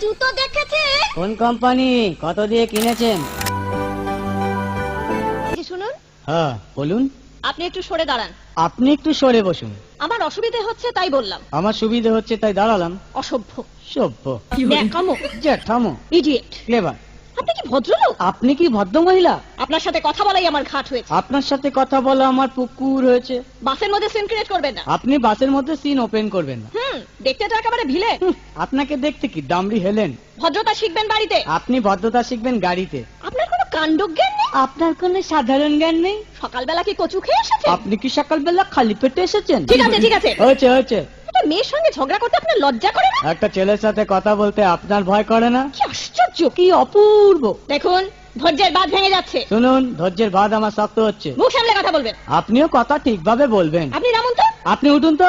জুতো দেখেছে? কোন কোম্পানি? কত দিয়ে কিনেছেন? এই শুনুন। হ্যাঁ বলুন। আপনি একটু সরে দাঁড়ান। আপনি একটু সরে বসুন। আমার অসুবিধে হচ্ছে তাই বললাম। আমার সুবিধে হচ্ছে তাই দাঁড়ালাম। অসভ্য। সভ্য। ন্যাকামো। জ্যাঠামো। ইডিয়েট ক্লেভার আপনি কি ভদ্রলোক? আপনি কি ভদ্র মহিলা? আপনার সাথে কথা বলাই আমার ঘাট হয়েছে। আপনার সাথে কথা বলা আমার পুকুর হয়েছে। বাসের মধ্যে সিন ক্রিয়েট করবেন না। আপনি বাসের মধ্যে সিন ওপেন করবেন না। হুম দেখতে তো একেবারে ভিলে। হুঁ, আপনাকে দেখতে কি? দামড়ি হেলেন। ভদ্রতা শিখবেন বাড়িতে। আপনি ভদ্রতা শিখবেন গাড়িতে। আপনার কোনো কাণ্ডজ্ঞান নেই? আপনার কোনো সাধারণ জ্ঞান নেই? সকালবেলা কি কচু খেয়ে এসেছেন? আপনি কি সকালবেলা খালি পেটে এসেছেন? ঠিক আছে ঠিক আছে। হয়েছে হয়েছে। মেয়ের সঙ্গে ঝগড়া করতে আপনার লজ্জা করে না? একটা ছেলের সাথে কথা বলতে আপনার ভয় করে না? কি আশ্চর্য কি অপূর্ব। দেখুন ধৈর্যের বাঁধ ভেঙে যাচ্ছে। শুনুন ধৈর্যের বাঁধ আমার শক্ত হচ্ছে। মুখ সামলে কথা বলবেন। আপনিও কথা ঠিকভাবে বলবেন। আপনি নামুন তো। আপনি উঠুন তো।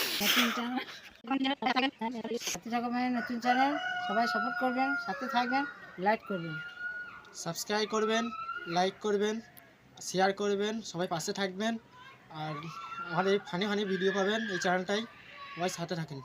নতুন চ্যানেল সবাই সাপোর্ট করবেন সাথে থাকবেন লাইক করবেন সাবস্ক্রাইব করবেন লাইক করবেন শেয়ার করবেন, সবাই পাশে থাকবেন। আর আমাদের ফানি ফানি ভিডিও পাবেন এই চ্যানেলটাই সবাই সাথে থাকেন।